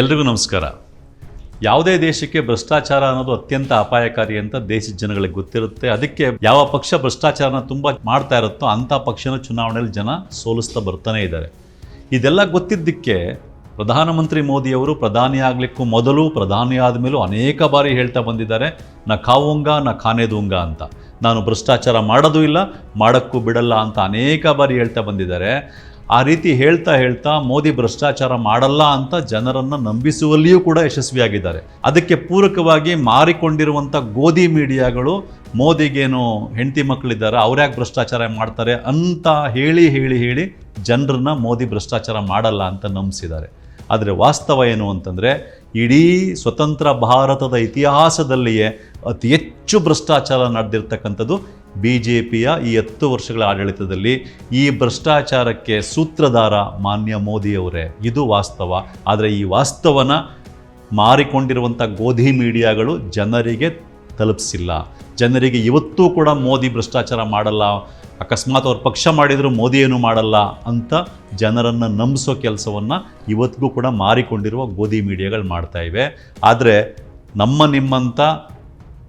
ಎಲ್ರಿಗೂ ನಮಸ್ಕಾರ. ಯಾವುದೇ ದೇಶಕ್ಕೆ ಭ್ರಷ್ಟಾಚಾರ ಅನ್ನೋದು ಅತ್ಯಂತ ಅಪಾಯಕಾರಿ ಅಂತ ದೇಶದ ಜನಗಳಿಗೆ ಗೊತ್ತಿರುತ್ತೆ. ಅದಕ್ಕೆ ಯಾವ ಪಕ್ಷ ಭ್ರಷ್ಟಾಚಾರನ ತುಂಬ ಮಾಡ್ತಾ ಇರುತ್ತೋ ಅಂಥ ಪಕ್ಷನ ಚುನಾವಣೆಯಲ್ಲಿ ಜನ ಸೋಲಿಸ್ತಾ ಬರ್ತಾನೆ ಇದ್ದಾರೆ. ಇದೆಲ್ಲ ಗೊತ್ತಿದ್ದಕ್ಕೆ ಪ್ರಧಾನಮಂತ್ರಿ ಮೋದಿಯವರು ಪ್ರಧಾನಿ ಆಗಲಿಕ್ಕೂ ಮೊದಲು ಪ್ರಧಾನಿ ಆದಮೇಲೂ ಅನೇಕ ಬಾರಿ ಹೇಳ್ತಾ ಬಂದಿದ್ದಾರೆ, ನಾ ಕಾವುಂಗ ನಾ ಖಾನೇದುಂಗ ಅಂತ. ನಾನು ಭ್ರಷ್ಟಾಚಾರ ಮಾಡೋದು ಇಲ್ಲ, ಮಾಡೋಕ್ಕೂ ಬಿಡಲ್ಲ ಅಂತ ಅನೇಕ ಬಾರಿ ಹೇಳ್ತಾ ಬಂದಿದ್ದಾರೆ. ಆ ರೀತಿ ಹೇಳ್ತಾ ಹೇಳ್ತಾ ಮೋದಿ ಭ್ರಷ್ಟಾಚಾರ ಮಾಡಲ್ಲ ಅಂತ ಜನರನ್ನು ನಂಬಿಸುವಲ್ಲಿಯೂ ಕೂಡ ಯಶಸ್ವಿಯಾಗಿದ್ದಾರೆ. ಅದಕ್ಕೆ ಪೂರಕವಾಗಿ ಮಾರಿಕೊಂಡಿರುವಂಥ ಗೋಧಿ ಮೀಡಿಯಾಗಳು ಮೋದಿಗೇನು ಹೆಂಡತಿ ಮಕ್ಕಳಿದ್ದಾರೆ ಅವ್ರ್ಯಾಕೆ ಭ್ರಷ್ಟಾಚಾರ ಮಾಡ್ತಾರೆ ಅಂತ ಹೇಳಿ ಹೇಳಿ ಹೇಳಿ ಜನರನ್ನ ಮೋದಿ ಭ್ರಷ್ಟಾಚಾರ ಮಾಡಲ್ಲ ಅಂತ ನಂಬಿಸಿದ್ದಾರೆ. ಆದರೆ ವಾಸ್ತವ ಏನು ಅಂತಂದರೆ ಇಡೀ ಸ್ವತಂತ್ರ ಭಾರತದ ಇತಿಹಾಸದಲ್ಲಿಯೇ ಅತಿ ಹೆಚ್ಚು ಭ್ರಷ್ಟಾಚಾರ ನಡೆದಿರ್ತಕ್ಕಂಥದ್ದು ಬಿ ಜೆ ಪಿಯ ಈ ಹತ್ತು ವರ್ಷಗಳ ಆಡಳಿತದಲ್ಲಿ ಈ ಭ್ರಷ್ಟಾಚಾರಕ್ಕೆ ಸೂತ್ರಧಾರ ಮಾನ್ಯ ಮೋದಿಯವರೇ. ಇದು ವಾಸ್ತವ. ಆದರೆ ಈ ವಾಸ್ತವನ ಮಾರಿಕೊಂಡಿರುವಂಥ ಗೋಧಿ ಮೀಡಿಯಾಗಳು ಜನರಿಗೆ ತಲುಪಿಸಿಲ್ಲ. ಜನರಿಗೆ ಇವತ್ತೂ ಕೂಡ ಮೋದಿ ಭ್ರಷ್ಟಾಚಾರ ಮಾಡಲ್ಲ, ಅಕಸ್ಮಾತ್ ಅವ್ರ ಪಕ್ಷ ಮಾಡಿದರೂ ಮೋದಿ ಏನು ಮಾಡಲ್ಲ ಅಂತ ಜನರನ್ನು ನಂಬಿಸೋ ಕೆಲಸವನ್ನು ಇವತ್ತಿಗೂ ಕೂಡ ಮಾರಿಕೊಂಡಿರುವ ಗೋಧಿ ಮೀಡಿಯಾಗಳು ಇವೆ. ಆದರೆ ನಮ್ಮ ನಿಮ್ಮಂಥ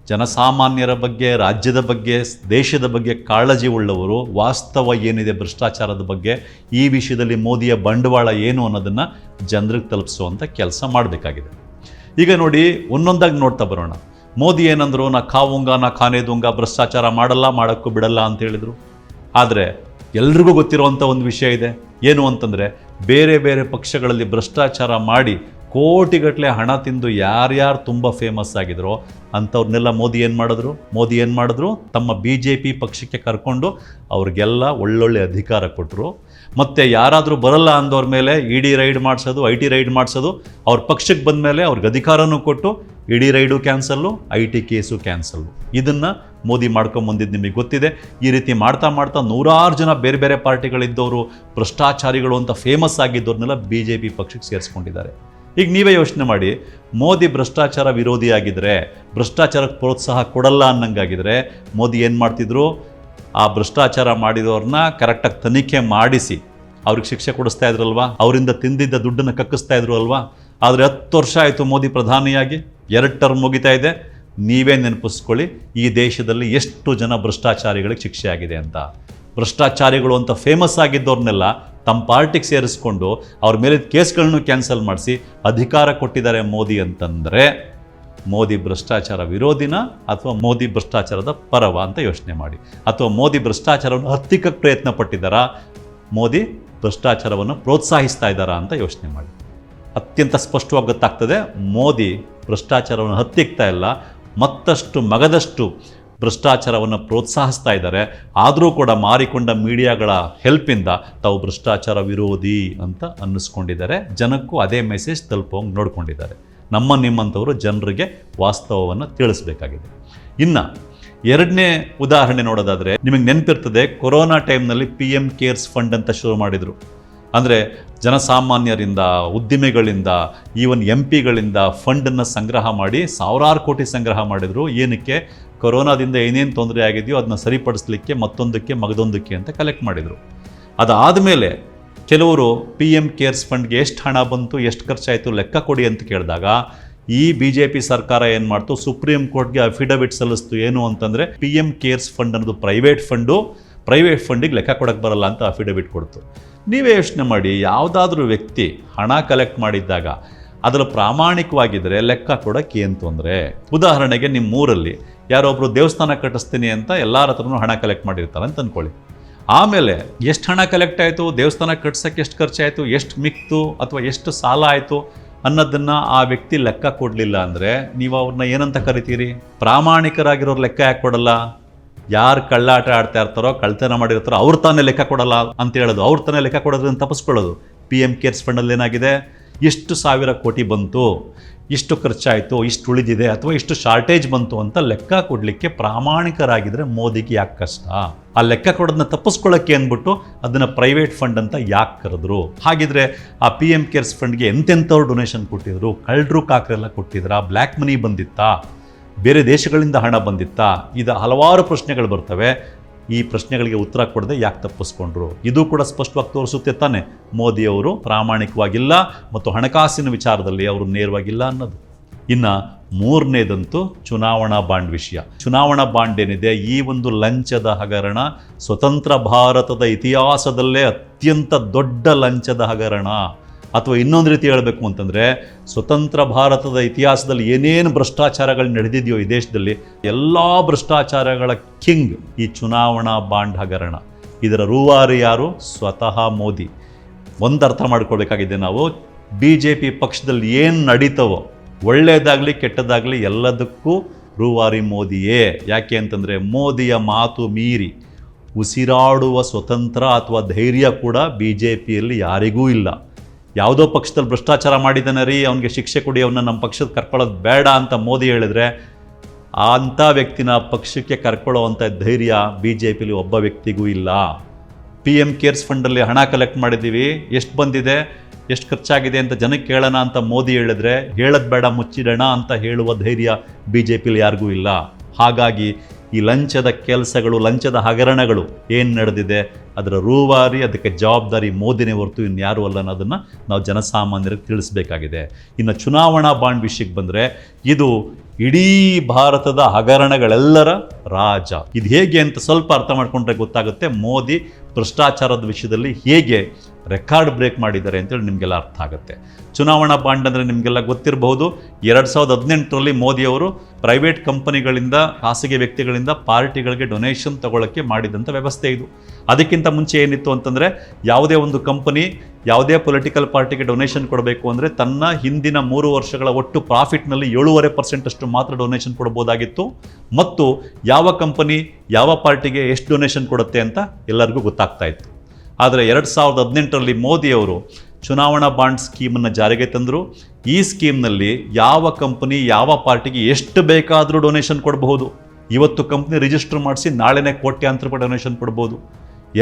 ಜನಸಾಮಾನ್ಯರ ಬಗ್ಗೆ, ರಾಜ್ಯದ ಬಗ್ಗೆ, ದೇಶದ ಬಗ್ಗೆ ಕಾಳಜಿ ಉಳ್ಳವರು, ವಾಸ್ತವ ಏನಿದೆ, ಭ್ರಷ್ಟಾಚಾರದ ಬಗ್ಗೆ, ಈ ವಿಷಯದಲ್ಲಿ ಮೋದಿಯ ಬಂಡವಾಳ ಏನು ಅನ್ನೋದನ್ನು ಜನರಿಗೆ ತಲುಪಿಸುವಂಥ ಕೆಲಸ ಮಾಡಬೇಕಾಗಿದೆ. ಈಗ ನೋಡಿ, ಒಂದೊಂದಾಗಿ ನೋಡ್ತಾ ಬರೋಣ. ಮೋದಿ ಏನಂದರು, ನಾ ಕಾವುಂಗ ನಾ ಖಾನೇದುಂಗ ಭ್ರಷ್ಟಾಚಾರ ಮಾಡಲ್ಲ, ಮಾಡೋಕ್ಕೂ ಬಿಡಲ್ಲ ಅಂತ ಹೇಳಿದರು. ಆದರೆ ಎಲ್ರಿಗೂ ಗೊತ್ತಿರುವಂಥ ಒಂದು ವಿಷಯ ಇದೆ. ಏನು ಅಂತಂದರೆ, ಬೇರೆ ಬೇರೆ ಪಕ್ಷಗಳಲ್ಲಿ ಭ್ರಷ್ಟಾಚಾರ ಮಾಡಿ ಕೋಟಿಗಟ್ಟಲೆ ಹಣ ತಿಂದು ಯಾರ್ಯಾರು ತುಂಬ ಫೇಮಸ್ ಆಗಿದ್ರೋ ಅಂಥವ್ರನ್ನೆಲ್ಲ ಮೋದಿ ಏನು ಮಾಡಿದ್ರು? ಮೋದಿ ಏನು ಮಾಡಿದ್ರು? ತಮ್ಮ ಬಿ ಜೆ ಪಿ ಪಕ್ಷಕ್ಕೆ ಕರ್ಕೊಂಡು ಅವ್ರಿಗೆಲ್ಲ ಒಳ್ಳೊಳ್ಳೆ ಅಧಿಕಾರ ಕೊಟ್ಟರು ಮತ್ತು ಯಾರಾದರೂ ಬರಲ್ಲ ಅಂದವ್ರ ಮೇಲೆ ಇ ಡಿ ರೈಡ್ ಮಾಡಿಸೋದು ಐ ಟಿ ರೈಡ್ ಮಾಡಿಸೋದು, ಅವ್ರ ಪಕ್ಷಕ್ಕೆ ಬಂದ ಮೇಲೆ ಅವ್ರಿಗೆ ಅಧಿಕಾರನೂ ಕೊಟ್ಟು ED raid cancel I T case cancel. ಇದನ್ನು ಮೋದಿ ಮಾಡ್ಕೊಂಬಂದಿದ್ದು ನಿಮಗೆ ಗೊತ್ತಿದೆ. ಈ ರೀತಿ ಮಾಡ್ತಾ ಮಾಡ್ತಾ ನೂರಾರು ಜನ ಬೇರೆ ಬೇರೆ ಪಾರ್ಟಿಗಳಿದ್ದವರು, ಭ್ರಷ್ಟಾಚಾರಿಗಳು ಅಂತ ಫೇಮಸ್ ಆಗಿದ್ದವ್ರನ್ನೆಲ್ಲ ಬಿ ಜೆ ಪಿ ಪಕ್ಷಕ್ಕೆ ಸೇರಿಸ್ಕೊಂಡಿದ್ದಾರೆ. ಈಗ ನೀವೇ ಯೋಚನೆ ಮಾಡಿ, ಮೋದಿ ಭ್ರಷ್ಟಾಚಾರ ವಿರೋಧಿಯಾಗಿದ್ದರೆ ಭ್ರಷ್ಟಾಚಾರಕ್ಕೆ ಪ್ರೋತ್ಸಾಹ ಕೊಡಲ್ಲ ಅನ್ನಂಗಾಗಿದ್ರೆ, ಮೋದಿ ಏನು ಮಾಡ್ತಿದ್ರು? ಆ ಭ್ರಷ್ಟಾಚಾರ ಮಾಡಿದವ್ರನ್ನ ಕರೆಕ್ಟಾಗಿ ತನಿಖೆ ಮಾಡಿಸಿ. ಅವ್ರಿಗೆ ಶಿಕ್ಷೆ ಕೊಡಿಸ್ತಾ ಇದ್ರಲ್ವಾ? ಅವರಿಂದ ತಿಂದಿದ್ದ ದುಡ್ಡನ್ನು ಕಕ್ಕಿಸ್ತಾ ಇದ್ರು ಅಲ್ವಾ? ಆದರೆ ಹತ್ತು ವರ್ಷ ಆಯಿತು ಮೋದಿ ಪ್ರಧಾನಿಯಾಗಿ, ಎರಡು ಟರ್ಮ್ ಮುಗಿತಾ ಇದೆ. ನೀವೇ ನೆನಪಿಸ್ಕೊಳ್ಳಿ, ಈ ದೇಶದಲ್ಲಿ ಎಷ್ಟು ಜನ ಭ್ರಷ್ಟಾಚಾರಿಗಳಿಗೆ ಶಿಕ್ಷೆ ಆಗಿದೆ ಅಂತ. ಭ್ರಷ್ಟಾಚಾರಿಗಳು ಅಂತ ಫೇಮಸ್ ಆಗಿದ್ದವ್ರನ್ನೆಲ್ಲ ತಮ್ಮ ಪಾರ್ಟಿಗೆ ಸೇರಿಸ್ಕೊಂಡು ಅವ್ರ ಮೇಲೆ ಕೇಸ್ಗಳನ್ನು ಕ್ಯಾನ್ಸಲ್ ಮಾಡಿಸಿ ಅಧಿಕಾರ ಕೊಟ್ಟಿದ್ದಾರೆ ಮೋದಿ ಅಂತಂದರೆ ಮೋದಿ ಭ್ರಷ್ಟಾಚಾರ ವಿರೋಧಿನ ಅಥವಾ ಮೋದಿ ಭ್ರಷ್ಟಾಚಾರದ ಪರವ ಅಂತ ಯೋಚನೆ ಮಾಡಿ. ಅಥವಾ ಮೋದಿ ಭ್ರಷ್ಟಾಚಾರವನ್ನು ಹತ್ತಿಕ್ಕಕ್ಕೆ ಪ್ರಯತ್ನ ಪಟ್ಟಿದ್ದಾರಾ? ಮೋದಿ ಭ್ರಷ್ಟಾಚಾರವನ್ನು ಪ್ರೋತ್ಸಾಹಿಸ್ತಾ ಇದ್ದಾರಾ ಅಂತ ಯೋಚನೆ ಮಾಡಿ. ಅತ್ಯಂತ ಸ್ಪಷ್ಟವಾಗಿ ಗೊತ್ತಾಗ್ತದೆ, ಮೋದಿ ಭ್ರಷ್ಟಾಚಾರವನ್ನು ಹತ್ತಿಕ್ತಾ ಇಲ್ಲ, ಮತ್ತಷ್ಟು ಮಗದಷ್ಟು ಭ್ರಷ್ಟಾಚಾರವನ್ನು ಪ್ರೋತ್ಸಾಹಿಸ್ತಾ ಇದ್ದಾರೆ. ಆದರೂ ಕೂಡ ಮಾರಿಕೊಂಡ ಮೀಡಿಯಾಗಳ ಹೆಲ್ಪಿಂದ ತಾವು ಭ್ರಷ್ಟಾಚಾರ ವಿರೋಧಿ ಅಂತ ಅನ್ನಿಸ್ಕೊಂಡಿದ್ದಾರೆ. ಜನಕ್ಕೂ ಅದೇ ಮೆಸೇಜ್ ತಲುಪೋಂಗೆ ನೋಡ್ಕೊಂಡಿದ್ದಾರೆ. ನಮ್ಮ ನಿಮ್ಮಂಥವರು ಜನರಿಗೆ ವಾಸ್ತವವನ್ನು ತಿಳಿಸ್ಬೇಕಾಗಿದೆ. ಇನ್ನು ಎರಡನೇ ಉದಾಹರಣೆ ನೋಡೋದಾದರೆ ನಿಮಗೆ ನೆನಪಿರ್ತದೆ, ಕೊರೋನಾ ಟೈಮ್ನಲ್ಲಿ ಪಿ ಎಂ ಕೇರ್ಸ್ ಫಂಡ್ ಅಂತ ಶುರು ಮಾಡಿದರು. ಅಂದರೆ ಜನಸಾಮಾನ್ಯರಿಂದ, ಉದ್ದಿಮೆಗಳಿಂದ ಈವನ್ ಎಂ ಪಿಗಳಿಂದ ಫಂಡನ್ನು ಸಂಗ್ರಹ ಮಾಡಿ, ಸಾವಿರಾರು ಕೋಟಿ ಸಂಗ್ರಹ ಮಾಡಿದರು. ಏನಕ್ಕೆ? ಕೊರೋನಾದಿಂದ ಏನೇನು ತೊಂದರೆ ಆಗಿದೆಯೋ ಅದನ್ನ ಸರಿಪಡಿಸ್ಲಿಕ್ಕೆ ಮತ್ತೊಂದಕ್ಕೆ, ಮಗದೊಂದಕ್ಕೆ ಅಂತ ಕಲೆಕ್ಟ್ ಮಾಡಿದರು. ಅದಾದ ಮೇಲೆ ಕೆಲವರು ಪಿ ಎಂ ಕೇರ್ಸ್ ಫಂಡ್ಗೆ ಎಷ್ಟು ಹಣ ಬಂತು, ಎಷ್ಟು ಖರ್ಚಾಯಿತು ಲೆಕ್ಕ ಕೊಡಿ ಅಂತ ಕೇಳಿದಾಗ, ಈ ಬಿ ಜೆ ಪಿ ಸರ್ಕಾರ ಏನು ಮಾಡ್ತು? ಸುಪ್ರೀಂ ಕೋರ್ಟ್ಗೆ ಅಫಿಡವಿಟ್ ಸಲ್ಲಿಸ್ತು. ಏನು ಅಂತಂದರೆ ಪಿ ಎಂ ಕೇರ್ಸ್ ಫಂಡ್ ಅನ್ನೋದು ಪ್ರೈವೇಟ್ ಫಂಡು ಪ್ರೈವೇಟ್ ಫಂಡಿಗೆ ಲೆಕ್ಕ ಕೊಡಕ್ಕೆ ಬರಲ್ಲ ಅಂತ ಅಫಿಡವಿಟ್ ಕೊಡ್ತು. ನೀವೇ ಯೋಚನೆ ಮಾಡಿ, ಯಾವುದಾದ್ರೂ ವ್ಯಕ್ತಿ ಹಣ ಕಲೆಕ್ಟ್ ಮಾಡಿದ್ದಾಗ ಅದರ ಪ್ರಾಮಾಣಿಕವಾಗಿದ್ದರೆ ಲೆಕ್ಕ ಕೊಡೋಕ್ಕೆ ಏನು ತೊಂದರೆ? ಉದಾಹರಣೆಗೆ ನಿಮ್ಮ ಊರಲ್ಲಿ ಯಾರೊಬ್ಬರು ದೇವಸ್ಥಾನ ಕಟ್ಟಿಸ್ತೀನಿ ಅಂತ ಎಲ್ಲರ ಹತ್ರನೂ ಹಣ ಕಲೆಕ್ಟ್ ಮಾಡಿರ್ತಾರೆ ಅಂತ ಅಂದ್ಕೊಳ್ಳಿ ಆಮೇಲೆ ಎಷ್ಟು ಹಣ ಕಲೆಕ್ಟ್ ಆಯಿತು? ದೇವಸ್ಥಾನ ಕಟ್ಸೋಕ್ಕೆ ಎಷ್ಟು ಖರ್ಚಾಯಿತು? ಎಷ್ಟು ಮಿಕ್ತು? ಅಥವಾ ಎಷ್ಟು ಸಾಲ ಆಯಿತು? ಅನ್ನೋದನ್ನು ಆ ವ್ಯಕ್ತಿ ಲೆಕ್ಕ ಕೊಡಲಿಲ್ಲ ಅಂದರೆ ನೀವು ಅವ್ರನ್ನ ಏನಂತ ಕರಿತೀರಿ? ಪ್ರಾಮಾಣಿಕರಾಗಿರೋರು ಲೆಕ್ಕ ಯಾಕೆ ಕೊಡಲ್ಲ? ಯಾರು ಕಳ್ಳಾಟ ಆಡ್ತಾ ಇರ್ತಾರೋ ಕಳ್ತನ ಮಾಡಿರ್ತಾರೋ, ಅವ್ರು ತಾನೇ ಲೆಕ್ಕ ಕೊಡಲ್ಲ ಅಂತ ಹೇಳೋದು. ಅವ್ರು ತಾನೇ ಲೆಕ್ಕ ಕೊಡೋದ್ರಿಂದ ತಪ್ಪಿಸ್ಕೊಳ್ಳೋದು. ಪಿ ಎಂ ಕೇರ್ಸ್ ಫಂಡಲ್ಲಿ ಏನಾಗಿದೆ? ಇಷ್ಟು ಸಾವಿರ ಕೋಟಿ ಬಂತು, ಇಷ್ಟು ಖರ್ಚಾಯಿತು, ಇಷ್ಟು ಉಳಿದಿದೆ ಅಥವಾ ಇಷ್ಟು ಶಾರ್ಟೇಜ್ ಬಂತು ಅಂತ ಲೆಕ್ಕ ಕೊಡಲಿಕ್ಕೆ ಪ್ರಾಮಾಣಿಕರಾಗಿದ್ದರೆ ಮೋದಿಗೆ ಯಾಕೆ ಕಷ್ಟ? ಆ ಲೆಕ್ಕ ಕೊಡೋದನ್ನ ತಪ್ಪಿಸ್ಕೊಳ್ಳೋಕ್ಕೆ ಅಂದ್ಬಿಟ್ಟು ಅದನ್ನು ಪ್ರೈವೇಟ್ ಫಂಡ್ ಅಂತ ಯಾಕೆ ಕರೆದ್ರು? ಹಾಗಿದ್ರೆ ಆ ಪಿ ಎಂ ಕೇರ್ಸ್ ಫಂಡ್ಗೆ ಎಂತೆಂಥವ್ರು ಡೊನೇಷನ್ ಕೊಟ್ಟಿದ್ರು? ಕಳ್ಳರು ಕಾಕರೆಲ್ಲ ಕೊಟ್ಟಿದ್ರಾ? Black money ಬಂದಿತ್ತಾ? ಬೇರೆ ದೇಶಗಳಿಂದ ಹಣ ಬಂದಿತ್ತಾ ಇದು ಹಲವಾರು ಪ್ರಶ್ನೆಗಳು ಬರ್ತವೆ. ಈ ಪ್ರಶ್ನೆಗಳಿಗೆ ಉತ್ತರ ಕೊಡದೆ ಯಾಕೆ ತಪ್ಪಿಸ್ಕೊಂಡ್ರು? ಇದು ಕೂಡ ಸ್ಪಷ್ಟವಾಗಿ ತೋರಿಸುತ್ತೆ ತಾನೆ. ಮೋದಿಯವರು ಪ್ರಾಮಾಣಿಕವಾಗಿಲ್ಲ ಮತ್ತು ಹಣಕಾಸಿನ ವಿಚಾರದಲ್ಲಿ ಅವರು ನೇರವಾಗಿಲ್ಲ ಅನ್ನೋದು. ಇನ್ನು ಮೂರನೇದಂತೂ ಚುನಾವಣಾ ಬಾಂಡ್ ವಿಷಯ. ಚುನಾವಣಾ ಬಾಂಡ್ ಏನಿದೆ? ಈ ಒಂದು ಲಂಚದ ಹಗರಣ ಸ್ವತಂತ್ರ ಭಾರತದ ಇತಿಹಾಸದಲ್ಲೇ ಅತ್ಯಂತ ದೊಡ್ಡ ಲಂಚದ ಹಗರಣ. ಅಥವಾ ಇನ್ನೊಂದು ರೀತಿ ಹೇಳಬೇಕು ಅಂತಂದರೆ, ಸ್ವತಂತ್ರ ಭಾರತದ ಇತಿಹಾಸದಲ್ಲಿ ಏನೇನು ಭ್ರಷ್ಟಾಚಾರಗಳು ನಡೆದಿದೆಯೋ ಈ ದೇಶದಲ್ಲಿ, ಎಲ್ಲ ಭ್ರಷ್ಟಾಚಾರಗಳ ಕಿಂಗ್ ಈ ಚುನಾವಣಾ ಬಾಂಡ್ ಹಗರಣ ಇದರ ರೂವಾರಿ ಯಾರು? ಸ್ವತಃ ಮೋದಿ. ಒಂದು ಅರ್ಥ ಮಾಡ್ಕೊಳ್ಬೇಕಾಗಿದೆ ನಾವು ಬಿ ಜೆ ಪಿ ಪಕ್ಷದಲ್ಲಿ ಏನು ನಡೀತವೋ ಒಳ್ಳೆಯದಾಗಲಿ ಕೆಟ್ಟದಾಗಲಿ ಎಲ್ಲದಕ್ಕೂ ರೂವಾರಿ ಮೋದಿಯೇ. ಯಾಕೆ ಅಂತಂದರೆ, ಮೋದಿಯ ಮಾತು ಮೀರಿ ಉಸಿರಾಡುವ ಸ್ವತಂತ್ರ ಅಥವಾ ಧೈರ್ಯ ಕೂಡ ಬಿ ಜೆ ಪಿಯಲ್ಲಿ ಯಾರಿಗೂ ಇಲ್ಲ. ಯಾವುದೋ ಪಕ್ಷದಲ್ಲಿ ಭ್ರಷ್ಟಾಚಾರ ಮಾಡಿದ್ದಾನೆ ರೀ, ಅವನಿಗೆ ಶಿಕ್ಷೆ ಕೊಡಿ ಅವನ್ನ ನಮ್ಮ ಪಕ್ಷದ ಕರ್ಕೊಳ್ಳೋದು ಬೇಡ ಅಂತ ಮೋದಿ ಹೇಳಿದ್ರೆ, ಅಂಥ ವ್ಯಕ್ತಿನ ಪಕ್ಷಕ್ಕೆ ಕರ್ಕೊಳ್ಳೋವಂಥ ಧೈರ್ಯ ಬಿ ಜೆ ಪಿಲಿ ಒಬ್ಬ ವ್ಯಕ್ತಿಗೂ ಇಲ್ಲ. ಪಿ ಎಂ ಕೇರ್ಸ್ ಫಂಡಲ್ಲಿ ಹಣ ಕಲೆಕ್ಟ್ ಮಾಡಿದ್ದೀವಿ, ಎಷ್ಟು ಬಂದಿದೆ, ಎಷ್ಟು ಖರ್ಚಾಗಿದೆ ಅಂತ ಜನಕ್ಕೆ ಕೇಳೋಣ ಅಂತ ಮೋದಿ ಹೇಳಿದ್ರೆ, ಹೇಳೋದು ಬೇಡ, ಮುಚ್ಚಿಡೋಣ ಅಂತ ಹೇಳುವ ಧೈರ್ಯ ಬಿ ಜೆ ಪಿಲಿ ಯಾರಿಗೂ ಇಲ್ಲ. ಹಾಗಾಗಿ ಈ ಲಂಚದ ಕೆಲಸಗಳು, ಲಂಚದ ಹಗರಣಗಳು ಏನು ನಡೆದಿದೆ? ಅದರ ರೂವಾರಿ, ಅದಕ್ಕೆ ಜವಾಬ್ದಾರಿ ಮೋದಿನೇ ಹೊರತು ಇನ್ಯಾರು ಅಲ್ಲ ಅನ್ನೋದನ್ನು ನಾವು ಜನಸಾಮಾನ್ಯರಿಗೆ ತಿಳಿಸಬೇಕಾಗಿದೆ. ಇನ್ನು ಚುನಾವಣಾ ಬಾಂಡ್ ವಿಷಯಕ್ಕೆ ಬಂದರೆ ಇದು ಇಡೀ ಭಾರತದ ಹಗರಣಗಳೆಲ್ಲರ ರಾಜ. ಇದು ಹೇಗೆ ಅಂತ ಸ್ವಲ್ಪ ಅರ್ಥ ಮಾಡಿಕೊಂಡ್ರೆ ಗೊತ್ತಾಗುತ್ತೆ. ಮೋದಿ ಭ್ರಷ್ಟಾಚಾರದ ವಿಷಯದಲ್ಲಿ ಹೇಗೆ ರೆಕಾರ್ಡ್ ಬ್ರೇಕ್ ಮಾಡಿದ್ದಾರೆ ಅಂತೇಳಿ ನಿಮಗೆಲ್ಲ ಅರ್ಥ ಆಗುತ್ತೆ. ಚುನಾವಣಾ ಬಾಂಡ್ ಅಂದರೆ ನಿಮಗೆಲ್ಲ ಗೊತ್ತಿರಬಹುದು. ಎರಡು ಸಾವಿರದ ಹದಿನೆಂಟರಲ್ಲಿ ಮೋದಿಯವರು ಪ್ರೈವೇಟ್ ಕಂಪನಿಗಳಿಂದ, ಖಾಸಗಿ ವ್ಯಕ್ತಿಗಳಿಂದ ಪಾರ್ಟಿಗಳಿಗೆ ಡೊನೇಷನ್ ತಗೊಳ್ಳೋಕ್ಕೆ ಮಾಡಿದಂಥ ವ್ಯವಸ್ಥೆ ಇದು. ಅದಕ್ಕಿಂತ ಮುಂಚೆ ಏನಿತ್ತು ಅಂತಂದರೆ ಯಾವುದೇ ಒಂದು ಕಂಪನಿ ಯಾವುದೇ ಪೊಲಿಟಿಕಲ್ ಪಾರ್ಟಿಗೆ ಡೊನೇಷನ್ ಕೊಡಬೇಕು ಅಂದರೆ ತನ್ನ ಹಿಂದಿನ ಮೂರು ವರ್ಷಗಳ ಒಟ್ಟು ಪ್ರಾಫಿಟ್ನಲ್ಲಿ ಏಳೂವರೆ ಪರ್ಸೆಂಟಷ್ಟು ಮಾತ್ರ ಡೊನೇಷನ್ ಕೊಡ್ಬೋದಾಗಿತ್ತು ಮತ್ತು ಯಾವ ಕಂಪನಿ ಯಾವ ಪಾರ್ಟಿಗೆ ಎಷ್ಟು ಡೊನೇಷನ್ ಕೊಡುತ್ತೆ ಅಂತ ಎಲ್ಲರಿಗೂ ಗೊತ್ತಾಗ್ತಾ ಇತ್ತು. ಆದರೆ ಎರಡು ಸಾವಿರದ ಹದಿನೆಂಟರಲ್ಲಿ ಮೋದಿಯವರು ಚುನಾವಣಾ ಬಾಂಡ್ ಸ್ಕೀಮನ್ನು ಜಾರಿಗೆ ತಂದರು. ಈ ಸ್ಕೀಮ್ನಲ್ಲಿ ಯಾವ ಕಂಪನಿ, ಯಾವ ಪಾರ್ಟಿಗೆ ಎಷ್ಟು ಬೇಕಾದರೂ ಡೊನೇಷನ್ ಕೊಡಬಹುದು. ಇವತ್ತು ಕಂಪ್ನಿ ರಿಜಿಸ್ಟರ್ ಮಾಡಿಸಿ ನಾಳೆನೇ ಕೋಟ್ಯಾಂತರ ರೂಪಾಯಿ ಡೊನೇಷನ್ ಕೊಡ್ಬೋದು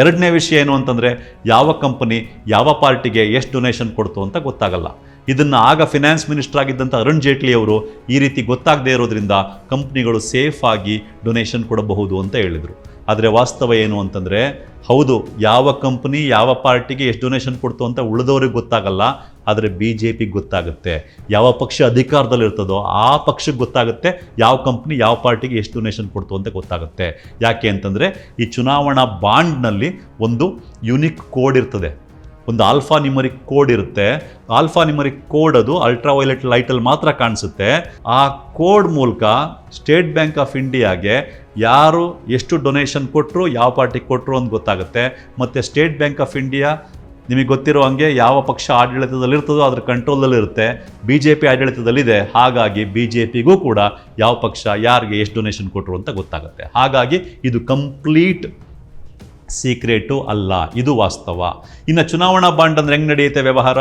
ಎರಡನೇ ವಿಷಯ ಏನು ಅಂತಂದರೆ, ಯಾವ ಕಂಪನಿ, ಯಾವ ಪಾರ್ಟಿಗೆ ಎಷ್ಟು ಡೊನೇಷನ್ ಕೊಡ್ತು ಅಂತ ಗೊತ್ತಾಗಲ್ಲ. ಇದನ್ನು ಆಗ ಫಿನಾನ್ಸ್ ಮಿನಿಸ್ಟರ್ ಆಗಿದ್ದಂಥ ಅರುಣ್ ಜೇಟ್ಲಿ ಅವರು ಈ ರೀತಿ ಗೊತ್ತಾಗದೇ ಇರೋದ್ರಿಂದ ಕಂಪ್ನಿಗಳು ಸೇಫಾಗಿ ಡೊನೇಷನ್ ಕೊಡಬಹುದು ಅಂತ ಹೇಳಿದರು. ಆದರೆ ವಾಸ್ತವ ಏನು ಅಂತಂದರೆ, ಹೌದು, ಯಾವ ಕಂಪ್ನಿ ಯಾವ ಪಾರ್ಟಿಗೆ ಎಷ್ಟು ಡೊನೇಷನ್ ಕೊಡ್ತು ಅಂತ ಉಳಿದವ್ರಿಗೆ ಗೊತ್ತಾಗಲ್ಲ, ಆದರೆ ಬಿ ಜೆ ಪಿಗೆ ಗೊತ್ತಾಗುತ್ತೆ. ಯಾವ ಪಕ್ಷ ಅಧಿಕಾರದಲ್ಲಿರ್ತದೋ ಆ ಪಕ್ಷಕ್ಕೆ ಗೊತ್ತಾಗುತ್ತೆ, ಯಾವ ಕಂಪ್ನಿ ಯಾವ ಪಾರ್ಟಿಗೆ ಎಷ್ಟು ಡೊನೇಷನ್ ಕೊಡ್ತು ಅಂತ ಗೊತ್ತಾಗುತ್ತೆ. ಯಾಕೆ ಅಂತಂದರೆ, ಈ ಚುನಾವಣಾ ಬಾಂಡ್ನಲ್ಲಿ ಒಂದು ಯುನಿಕ್ ಕೋಡ್ ಇರ್ತದೆ. ಒಂದು ಆಲ್ಫಾ ನಿಮರಿಕ್ ಕೋಡ್ ಇರುತ್ತೆ. ಆಲ್ಫಾ ನಿಮರಿಕ್ ಕೋಡ್ ಅದು ಅಲ್ಟ್ರಾ ವೈಲೆಟ್ ಲೈಟಲ್ಲಿ ಮಾತ್ರ ಕಾಣಿಸುತ್ತೆ. ಆ ಕೋಡ್ ಮೂಲಕ ಸ್ಟೇಟ್ ಬ್ಯಾಂಕ್ ಆಫ್ ಇಂಡಿಯಾಗೆ ಯಾರು ಎಷ್ಟು ಡೊನೇಷನ್ ಕೊಟ್ಟರು ಯಾವ ಪಾರ್ಟಿಗೆ ಕೊಟ್ಟರು ಅಂತ ಗೊತ್ತಾಗುತ್ತೆ. ಮತ್ತು ಸ್ಟೇಟ್ ಬ್ಯಾಂಕ್ ಆಫ್ ಇಂಡಿಯಾ ನಿಮಗೆ ಗೊತ್ತಿರೋ ಹಂಗೆ ಯಾವ ಪಕ್ಷ ಆಡಳಿತದಲ್ಲಿ ಇರ್ತದೋ ಅದ್ರ ಕಂಟ್ರೋಲಲ್ಲಿ ಇರುತ್ತೆ. ಬಿ ಜೆ ಪಿ ಆಡಳಿತದಲ್ಲಿದೆ ಹಾಗಾಗಿ ಬಿ ಜೆ ಪಿಗೂ ಕೂಡ ಯಾವ ಪಕ್ಷ, ಯಾರಿಗೆ ಎಷ್ಟು ಡೊನೇಷನ್ ಕೊಟ್ಟರು ಅಂತ ಗೊತ್ತಾಗುತ್ತೆ. ಹಾಗಾಗಿ ಇದು ಕಂಪ್ಲೀಟ್ ಸೀಕ್ರೆಟು ಅಲ್ಲ, ಇದು ವಾಸ್ತವ. ಇನ್ನು ಚುನಾವಣಾ ಬಾಂಡ್ ಅಂದ್ರೆ ಹೆಂಗೆ ನಡೆಯುತ್ತೆ ವ್ಯವಹಾರ?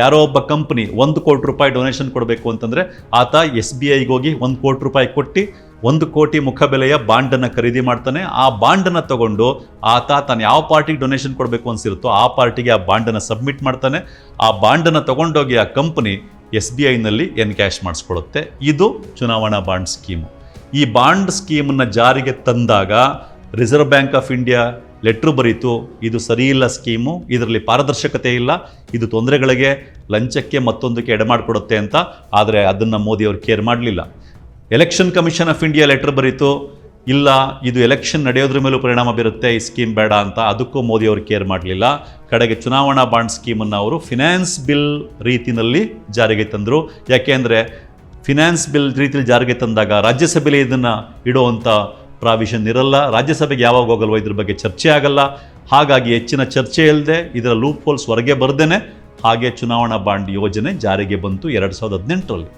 ಯಾರೋ ಒಬ್ಬ ಕಂಪ್ನಿ ಒಂದು ಕೋಟಿ ರೂಪಾಯಿ ಡೊನೇಷನ್ ಕೊಡಬೇಕು ಅಂತಂದರೆ ಆತ ಎಸ್ ಬಿ ಐಗೆ ಹೋಗಿ ಒಂದು ಕೋಟಿ ರೂಪಾಯಿ ಕೊಟ್ಟು ಒಂದು ಕೋಟಿ ಮುಖಬೆಲೆಯ ಬಾಂಡನ್ನು ಖರೀದಿ ಮಾಡ್ತಾನೆ. ಆ ಬಾಂಡನ್ನು ತಗೊಂಡು ಆತ ತಾನು ಯಾವ ಪಾರ್ಟಿಗೆ ಡೊನೇಷನ್ ಕೊಡಬೇಕು ಅನ್ಸಿರುತ್ತೋ ಆ ಪಾರ್ಟಿಗೆ ಆ ಬಾಂಡನ್ನು ಸಬ್ಮಿಟ್ ಮಾಡ್ತಾನೆ. ಆ ಬಾಂಡನ್ನು ತಗೊಂಡೋಗಿ ಆ ಕಂಪ್ನಿ ಎಸ್ ಬಿ ಐನಲ್ಲಿ ಎನ್ ಕ್ಯಾಶ್ ಮಾಡಿಸ್ಕೊಳ್ಳುತ್ತೆ. ಇದು ಚುನಾವಣಾ ಬಾಂಡ್ ಸ್ಕೀಮು. ಈ ಬಾಂಡ್ ಸ್ಕೀಮನ್ನು ಜಾರಿಗೆ ತಂದಾಗ Reserve Bank of India letter ಬರೀತು, ಇದು ಸರಿಯಿಲ್ಲ ಸ್ಕೀಮು, ಇದರಲ್ಲಿ ಪಾರದರ್ಶಕತೆ ಇಲ್ಲ, ಇದು ತೊಂದರೆಗಳಿಗೆ ಲಂಚಕ್ಕೆ ಮತ್ತೊಂದಕ್ಕೆ ಎಡೆಮಾಡಿಕೊಡುತ್ತೆ ಅಂತ, ಆದರೆ ಅದನ್ನು ಮೋದಿಯವರು ಕೇರ್ ಮಾಡಲಿಲ್ಲ. Election Commission of India letter ಬರೀತು, ಇಲ್ಲ, ಇದು ಎಲೆಕ್ಷನ್ ನಡೆಯೋದ್ರ ಮೇಲೂ ಪರಿಣಾಮ ಬೀರುತ್ತೆ, ಈ ಸ್ಕೀಮ್ ಬೇಡ ಅಂತ, ಅದಕ್ಕೂ ಮೋದಿ ಅವರು ಕೇರ್ ಮಾಡಲಿಲ್ಲ. ಕಡೆಗೆ ಚುನಾವಣಾ ಬಾಂಡ್ ಸ್ಕೀಮನ್ನು ಅವರು ಫಿನಾನ್ಸ್ ಬಿಲ್ ರೀತಿಯಲ್ಲಿ ಜಾರಿಗೆ ತಂದರು. ಯಾಕೆಂದರೆ ಫಿನಾನ್ಸ್ ಬಿಲ್ ರೀತಿಯಲ್ಲಿ ಜಾರಿಗೆ ತಂದಾಗ ರಾಜ್ಯಸಭೆಯಲ್ಲಿ ಇದನ್ನು ಇಡುವಂಥ ಪ್ರಾವಿಷನ್ ಇರಲ್ಲ. ರಾಜ್ಯಸಭೆಗೆ ಯಾವಾಗ ಹೋಗಲ್ವೋ ಇದ್ರ ಬಗ್ಗೆ ಚರ್ಚೆ ಆಗಲ್ಲ. ಹಾಗಾಗಿ ಹೆಚ್ಚಿನ ಚರ್ಚೆ ಇಲ್ಲದೆ ಇದರ ಲೂಪ್ ಹೋಲ್ಸ್ ಹೊರಗೆ ಬರ್ದೇನೆ ಹಾಗೆ ಚುನಾವಣಾ ಬಾಂಡ್ ಯೋಜನೆ ಜಾರಿಗೆ ಬಂತು ಎರಡು ಸಾವಿರದ ಹದಿನೆಂಟರಲ್ಲಿ.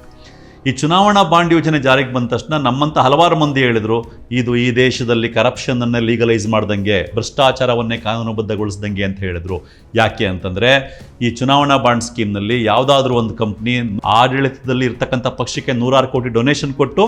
ಈ ಚುನಾವಣಾ ಬಾಂಡ್ ಯೋಜನೆ ಜಾರಿಗೆ ಬಂದ ತಕ್ಷಣ ನಮ್ಮಂಥ ಹಲವಾರು ಮಂದಿ ಹೇಳಿದರು, ಇದು ಈ ದೇಶದಲ್ಲಿ ಕರಪ್ಷನನ್ನು ಲೀಗಲೈಸ್ ಮಾಡ್ದಂಗೆ, ಭ್ರಷ್ಟಾಚಾರವನ್ನೇ ಕಾನೂನುಬದ್ಧಗೊಳಿಸ್ದಂಗೆ ಅಂತ ಹೇಳಿದರು. ಯಾಕೆ ಅಂತಂದರೆ, ಈ ಚುನಾವಣಾ ಬಾಂಡ್ ಸ್ಕೀಮ್ನಲ್ಲಿ ಯಾವುದಾದ್ರೂ ಒಂದು ಕಂಪ್ನಿ ಆಡಳಿತದಲ್ಲಿ ಇರ್ತಕ್ಕಂಥ ಪಕ್ಷಕ್ಕೆ ನೂರಾರು ಕೋಟಿ ಡೊನೇಷನ್ ಕೊಟ್ಟು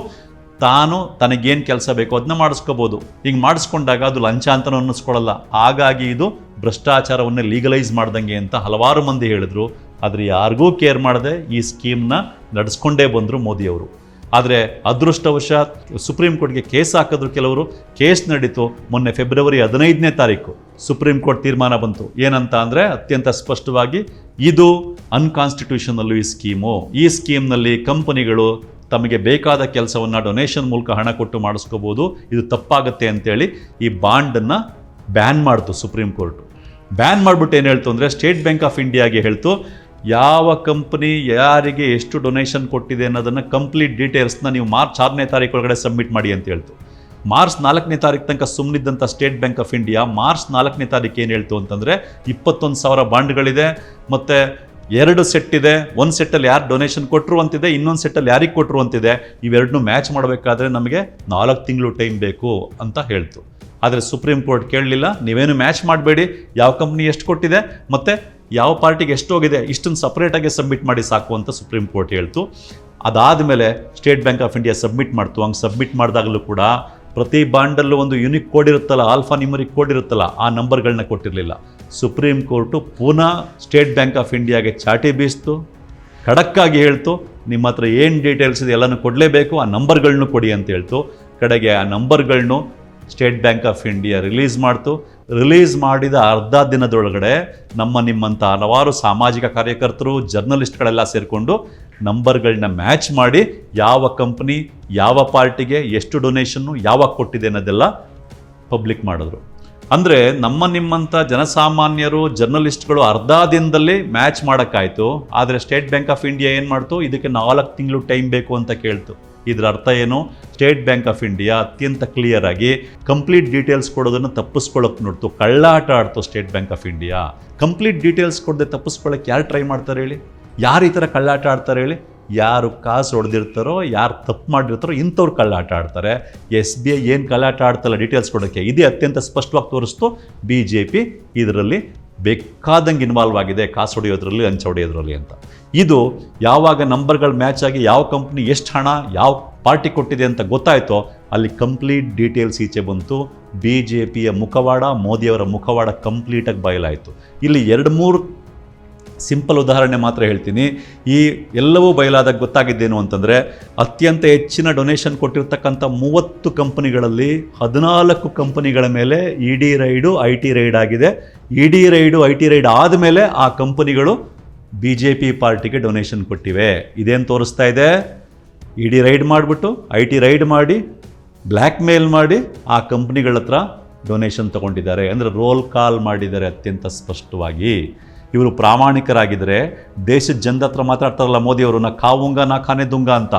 ತಾನು ತನಗೇನು ಕೆಲಸ ಬೇಕೋ ಅದನ್ನ ಮಾಡಿಸ್ಕೋಬೋದು. ಹಿಂಗೆ ಮಾಡಿಸ್ಕೊಂಡಾಗ ಅದು ಲಂಚ ಅಂತ ಅನ್ನಿಸ್ಕೊಳ್ಳಲ್ಲ ಹಾಗಾಗಿ ಇದು ಭ್ರಷ್ಟಾಚಾರವನ್ನು ಲೀಗಲೈಸ್ ಮಾಡ್ದಂಗೆ ಅಂತ ಹಲವಾರು ಮಂದಿ ಹೇಳಿದ್ರು. ಆದರೆ ಯಾರಿಗೂ ಕೇರ್ ಮಾಡದೆ ಈ ಸ್ಕೀಮ್ನ ನಡೆಸ್ಕೊಂಡೇ ಬಂದರು ಮೋದಿಯವರು. ಆದರೆ ಅದೃಷ್ಟವಶಾತ್ ಸುಪ್ರೀಂ ಕೋರ್ಟ್ಗೆ ಕೇಸ್ ಹಾಕಿದ್ರು ಕೆಲವರು. ಕೇಸ್ ನಡೀತು ಮೊನ್ನೆ ಫೆಬ್ರವರಿ ಹದಿನೈದನೇ ತಾರೀಕು. ಸುಪ್ರೀಂ ಕೋರ್ಟ್ ತೀರ್ಮಾನ ಬಂತು. ಏನಂತ ಅಂದರೆ ಅತ್ಯಂತ ಸ್ಪಷ್ಟವಾಗಿ ಇದು ಅನ್ಕಾನ್ಸ್ಟಿಟ್ಯೂಷನಲ್ಲು ಈ ಸ್ಕೀಮು ಈ ಸ್ಕೀಮ್ನಲ್ಲಿ ಕಂಪನಿಗಳು ತಮಗೆ ಬೇಕಾದ ಕೆಲಸವನ್ನು ಡೊನೇಷನ್ ಮೂಲಕ ಹಣ ಕೊಟ್ಟು ಮಾಡಿಸ್ಕೋಬೋದು. ಇದು ತಪ್ಪಾಗುತ್ತೆ ಅಂತೇಳಿ ಈ ಬಾಂಡನ್ನು ಬ್ಯಾನ್ ಮಾಡ್ತು ಸುಪ್ರೀಂ ಕೋರ್ಟು. ಬ್ಯಾನ್ ಮಾಡಿಬಿಟ್ಟು ಏನು ಹೇಳ್ತು ಅಂದರೆ ಸ್ಟೇಟ್ ಬ್ಯಾಂಕ್ ಆಫ್ ಇಂಡಿಯಾಗೆ ಹೇಳ್ತು, ಯಾವ ಕಂಪ್ನಿ ಯಾರಿಗೆ ಎಷ್ಟು ಡೊನೇಷನ್ ಕೊಟ್ಟಿದೆ ಅನ್ನೋದನ್ನು ಕಂಪ್ಲೀಟ್ ಡೀಟೇಲ್ಸ್ನ ನೀವು ಮಾರ್ಚ್ ಆರನೇ ತಾರೀಕು ಒಳಗಡೆ ಸಬ್ಮಿಟ್ ಮಾಡಿ ಅಂತ ಹೇಳ್ತು. ಮಾರ್ಚ್ ನಾಲ್ಕನೇ ತಾರೀಕು ತನಕ ಸುಮ್ಮನಿದ್ದಂಥ State Bank of India March ನಾಲ್ಕನೇ ತಾರೀಕು ಏನು ಹೇಳ್ತು ಅಂತಂದರೆ ಇಪ್ಪತ್ತೊಂದು ಸಾವಿರ ಬಾಂಡ್ಗಳಿದೆ, ಮತ್ತು ಎರಡು ಸೆಟ್ ಇದೆ. ಒಂದು ಸೆಟ್ಟಲ್ಲಿ ಯಾರು ಡೊನೇಷನ್ ಕೊಟ್ಟರು ಅಂತಿದೆ, ಇನ್ನೊಂದು ಸೆಟ್ಟಲ್ಲಿ ಯಾರಿಗೆ ಕೊಟ್ಟರು ಅಂತಿದೆ ಇವೆರಡನ್ನೂ ಮ್ಯಾಚ್ ಮಾಡಬೇಕಾದ್ರೆ ನಮಗೆ ನಾಲ್ಕು ತಿಂಗಳು ಟೈಮ್ ಬೇಕು ಅಂತ ಹೇಳ್ತು. ಆದರೆ ಸುಪ್ರೀಂ ಕೋರ್ಟ್ ಕೇಳಲಿಲ್ಲ. ನೀವೇನು ಮ್ಯಾಚ್ ಮಾಡಬೇಡಿ. ಯಾವ ಕಂಪ್ನಿ ಎಷ್ಟು ಕೊಟ್ಟಿದೆ, ಮತ್ತು ಯಾವ ಪಾರ್ಟಿಗೆ ಎಷ್ಟು ಹೋಗಿದೆ ಇಷ್ಟನ್ನು ಸಪ್ರೇಟಾಗಿ ಸಬ್ಮಿಟ್ ಮಾಡಿ ಸಾಕು ಅಂತ ಸುಪ್ರೀಂ ಕೋರ್ಟ್ ಹೇಳ್ತು. ಅದಾದಮೇಲೆ State Bank of India submit ಮಾಡ್ತು. ಹಂಗೆ ಸಬ್ಮಿಟ್ ಮಾಡಿದಾಗಲೂ ಕೂಡ ಪ್ರತಿ ಬಾಂಡಲ್ಲೂ ಒಂದು ಯುನಿಕ್ ಕೋಡ್ ಇರುತ್ತಲ್ಲ ಆಲ್ಫಾ ನಿಮರಿಕ್ ಕೋಡ್ ಇರುತ್ತಲ್ಲ, ಆ ನಂಬರ್ಗಳನ್ನ ಕೊಟ್ಟಿರಲಿಲ್ಲ. ಸುಪ್ರೀಂ ಕೋರ್ಟು ಪುನಃ ಸ್ಟೇಟ್ ಬ್ಯಾಂಕ್ ಆಫ್ ಇಂಡಿಯಾಗೆ ಚಾಟಿ ಬೀಸ್ತು, ಖಡಕ್ಕಾಗಿ ಹೇಳ್ತು, ನಿಮ್ಮ ಹತ್ರ ಏನು ಡೀಟೇಲ್ಸ್ ಇದೆ ಎಲ್ಲನೂ ಕೊಡಲೇಬೇಕು, ಆ ನಂಬರ್ಗಳನ್ನೂ ಕೊಡಿ ಅಂತ ಹೇಳ್ತು. ಕಡೆಗೆ ಆ ನಂಬರ್ಗಳನ್ನು State Bank of India release ಮಾಡ್ತು. ರಿಲೀಸ್ ಮಾಡಿದ ಅರ್ಧ ದಿನದೊಳಗಡೆ ನಮ್ಮ ನಿಮ್ಮಂಥ ಹಲವಾರು ಸಾಮಾಜಿಕ ಕಾರ್ಯಕರ್ತರು ಜರ್ನಲಿಸ್ಟ್ಗಳೆಲ್ಲ ಸೇರಿಕೊಂಡು ನಂಬರ್ಗಳನ್ನ ಮ್ಯಾಚ್ ಮಾಡಿ ಯಾವ ಕಂಪ್ನಿ, ಯಾವ ಪಾರ್ಟಿಗೆ ಎಷ್ಟು ಡೊನೇಷನ್ನು ಯಾವಾಗ ಕೊಟ್ಟಿದೆ ಅನ್ನೋದೆಲ್ಲ ಪಬ್ಲಿಕ್ ಮಾಡಿದ್ರು. ಅಂದರೆ ನಮ್ಮ ನಿಮ್ಮಂಥ ಜನಸಾಮಾನ್ಯರು, ಜರ್ನಲಿಸ್ಟ್ಗಳು ಅರ್ಧ ದಿನದಲ್ಲಿ ಮ್ಯಾಚ್ ಮಾಡೋಕ್ಕಾಯ್ತು, ಆದರೆ ಸ್ಟೇಟ್ ಬ್ಯಾಂಕ್ ಆಫ್ ಇಂಡಿಯಾ ಏನು ಮಾಡ್ತು? ಇದಕ್ಕೆ ನಾಲ್ಕು ತಿಂಗಳು ಟೈಮ್ ಬೇಕು ಅಂತ ಕೇಳ್ತು. ಇದರ ಅರ್ಥ ಏನು? ಸ್ಟೇಟ್ ಬ್ಯಾಂಕ್ ಆಫ್ ಇಂಡಿಯಾ ಅತ್ಯಂತ ಕ್ಲಿಯರ್ ಆಗಿ ಕಂಪ್ಲೀಟ್ ಡೀಟೇಲ್ಸ್ ಕೊಡೋದನ್ನು ತಪ್ಪಿಸ್ಕೊಳ್ಳೋಕೆ ನೋಡ್ತು, ಕಳ್ಳಾಟ ಆಡ್ತು State Bank of India. Complete details ಕೊಡದೆ ತಪ್ಪಿಸ್ಕೊಳ್ಳೋಕೆ ಯಾರು ಟ್ರೈ ಮಾಡ್ತಾರೆ ಹೇಳಿ? ಯಾರು ಈ ಥರ ಕಳ್ಳಾಟ ಆಡ್ತಾರೆ ಹೇಳಿ? ಯಾರು ಕಾಸು ಹೊಡೆದಿರ್ತಾರೋ, ಯಾರು ತಪ್ಪು ಮಾಡಿರ್ತಾರೋ ಇಂಥವ್ರು ಕಳ್ಳಾಟ ಆಡ್ತಾರೆ. ಎಸ್ ಬಿ ಐ ಏನು ಕಳ್ಳಾಟ ಆಡ್ತಲ್ಲ ಡೀಟೇಲ್ಸ್ ಕೊಡೋಕ್ಕೆ? ಇದೇ ಅತ್ಯಂತ ಸ್ಪಷ್ಟವಾಗಿ ತೋರಿಸ್ತು. ಬಿ ಜೆ ಪಿ ಇದರಲ್ಲಿ ಬೇಕಾದಂಗೆ ಇನ್ವಾಲ್ವ್ ಆಗಿದೆ, ಕಾಸು ಹೊಡೆಯೋದ್ರಲ್ಲಿ ಹಂಚ ಹೊಡೆಯೋದ್ರಲ್ಲಿ ಅಂತ. ಇದು ಯಾವಾಗ ನಂಬರ್ಗಳು ಮ್ಯಾಚ್ ಆಗಿ ಯಾವ ಕಂಪ್ನಿ ಎಷ್ಟು ಹಣ, ಯಾವ ಪಾರ್ಟಿ ಕೊಟ್ಟಿದೆ ಅಂತ ಗೊತ್ತಾಯ್ತೋ, ಅಲ್ಲಿ ಕಂಪ್ಲೀಟ್ ಡೀಟೇಲ್ಸ್ ಈಚೆ ಬಂತು. ಬಿ ಜೆ ಪಿಯ ಮುಖವಾಡ, ಮೋದಿಯವರ ಮುಖವಾಡ ಕಂಪ್ಲೀಟಾಗಿ ಬಯಲಾಯಿತು. ಇಲ್ಲಿ ಎರಡು ಮೂರು ಸಿಂಪಲ್ ಉದಾಹರಣೆ ಮಾತ್ರ ಹೇಳ್ತೀನಿ. ಈ ಎಲ್ಲವೂ ಬಯಲಾದಾಗ ಗೊತ್ತಾಗಿದ್ದೇನು ಅಂತಂದರೆ, ಅತ್ಯಂತ ಹೆಚ್ಚಿನ ಡೊನೇಷನ್ ಕೊಟ್ಟಿರ್ತಕ್ಕಂಥ ಮೂವತ್ತು ಕಂಪನಿಗಳಲ್ಲಿ ಹದಿನಾಲ್ಕು ಕಂಪನಿಗಳ ಮೇಲೆ E D raid I T raid ಆಗಿದೆ. E D raid I T raid ಆದಮೇಲೆ ಆ ಕಂಪನಿಗಳು ಬಿ ಜೆ ಪಿ ಪಾರ್ಟಿಗೆ ಡೊನೇಷನ್ ಕೊಟ್ಟಿವೆ. ಇದೇನು ತೋರಿಸ್ತಾ ಇದೆ? ಇ ಡಿ ರೈಡ್ ಮಾಡಿಬಿಟ್ಟು ಐ ಟಿ ರೈಡ್ ಮಾಡಿ ಬ್ಲ್ಯಾಕ್ ಮೇಲ್ ಮಾಡಿ ಆ ಕಂಪ್ನಿಗಳ ಹತ್ರ ಡೊನೇಷನ್ ತಗೊಂಡಿದ್ದಾರೆ. ಅಂದರೆ ರೋಲ್ ಕಾಲ್ ಮಾಡಿದ್ದಾರೆ ಅತ್ಯಂತ ಸ್ಪಷ್ಟವಾಗಿ. ಇವರು ಪ್ರಾಮಾಣಿಕರಾಗಿದ್ದರೆ ದೇಶದ ಜನದ ಹತ್ರ ಮಾತಾಡ್ತಾರಲ್ಲ ಮೋದಿಯವರು ನಾ ಕಾವುಂಗ ನಾ ಖಾನೆ ದುಂಗ ಅಂತ.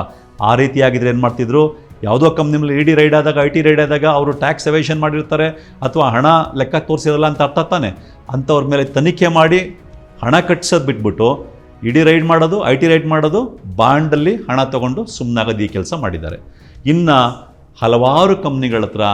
ಆ ರೀತಿಯಾಗಿದ್ದರೆ ಏನು ಮಾಡ್ತಿದ್ರು? ಯಾವುದೋ ಕಂಪ್ನಿನಲ್ಲಿ ಇ ಡಿ ರೈಡ್ ಆದಾಗ, ಐ ಟಿ ರೈಡ್ ಆದಾಗ ಅವರು ಟ್ಯಾಕ್ಸ್ ಎವೇಷನ್ ಮಾಡಿರ್ತಾರೆ ಅಥವಾ ಹಣ ಲೆಕ್ಕ ತೋರಿಸಿರಲ್ಲ ಅಂತ ಅರ್ಥ ತಾನೆ? ಅಂಥವ್ರ ಮೇಲೆ ತನಿಖೆ ಮಾಡಿ ಹಣ ಕಟ್ಸೋದು ಬಿಟ್ಬಿಟ್ಟು ಇಡಿ ರೈಡ್ ಮಾಡೋದು, ಐ ಟಿ ರೈಡ್ ಮಾಡೋದು, ಬಾಂಡಲ್ಲಿ ಹಣ ತಗೊಂಡು ಸುಮ್ಮನಾಗೋದು ಈ ಕೆಲಸ ಮಾಡಿದ್ದಾರೆ. ಇನ್ನು ಹಲವಾರು ಕಂಪ್ನಿಗಳ ಹತ್ರ